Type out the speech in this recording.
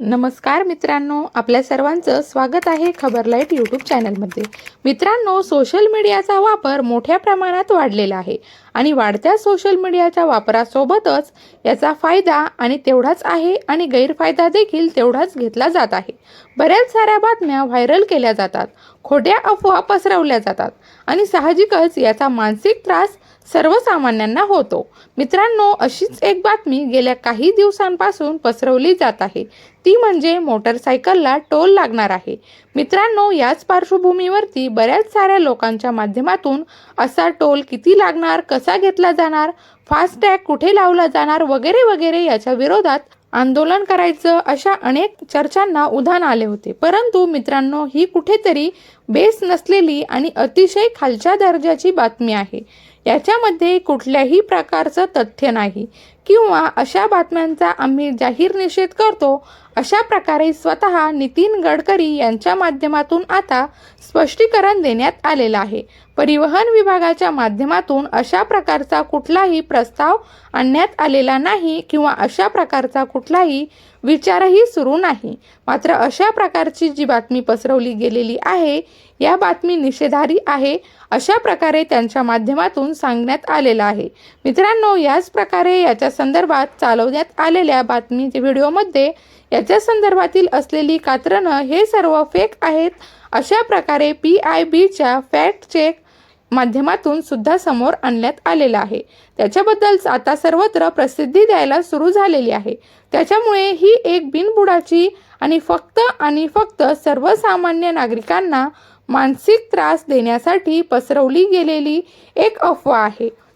नमस्कार मित्रांनो आपल्या सर्वांचं स्वागत आहे खबर लाइट यूट्यूब चॅनलमध्ये. मित्रांनो सोशल मीडियाचा वापर मोठ्या प्रमाणात वाढलेला आहे आणि वाढत्या सोशल मीडियाच्या वापरासोबतच याचा फायदा आणि तेवढाच आहे आणि गैरफायदा देखील तेवढाच घेतला जात आहे. बऱ्याच साऱ्या बातम्या व्हायरल केल्या जातात. खोट्या अफवा पसरवल्या जातात आणि साहजिकच याचा मानसिक त्रास सर्वसामान्यांना होतो. मित्रांनो अशीच एक बातमी गेल्या काही दिवसांपासून पसरवली जात आहे. ती म्हणजे मोटरसायकलला टोल लागणार आहे. मित्रांनो याच पार्श्वभूमीवरती बऱ्याच साऱ्या लोकांच्या माध्यमातून असा टोल किती लागणार कसा घेतला जाणार फास्टॅग कुठे लावला जाणार वगैरे वगैरे याच्या विरोधात आंदोलन करायचं अशा अनेक चर्चांना उधाण आले होते. परंतु मित्रांनो ही कुठेतरी बेस नसलेली आणि अतिशय खालच्या दर्जाची बातमी आहे. याच्यामध्ये कुठल्याही प्रकारचं तथ्य नाही. किंवा अशा बातम्यांचा आम्ही जाहीर निषेध करतो अशा प्रकारे स्वतः नितीन गडकरी यांच्या माध्यमातून आता स्पष्टीकरण देण्यात आलेलं आहे. परिवहन विभागाच्या माध्यमातून अशा प्रकारचा कुठलाही प्रस्ताव आणण्यात आलेला नाही किंवा अशा प्रकारचा कुठलाही विचारही सुरू नाही. मात्र अशा प्रकारची जी बातमी पसरवली गेलेली आहे या बातमी निषेधारी आहे अशा प्रकारे त्यांच्या माध्यमातून सांगण्यात आलेलं आहे. मित्रांनो याच प्रकारे याच्या संदर्भात चालवण्यात आलेल्या बातमी व्हिडिओमध्ये याच्या संदर्भातील असलेली कात्रणं हे सर्व फेक आहेत अशा प्रकारे पी आय बीच्या फॅक्ट चेक माध्यमातून सुद्धा समोर आणण्यात आलेलं आहे. त्याच्याबद्दल आता सर्वत्र प्रसिद्धी द्यायला सुरू झालेली आहे. त्याच्यामुळे ही एक बिनबुडाची आणि फक्त आणि फक्त सर्वसामान्य नागरिकांना मानसिक त्रास देण्यासाठी पसरवली गेलेली एक अफवा आहे.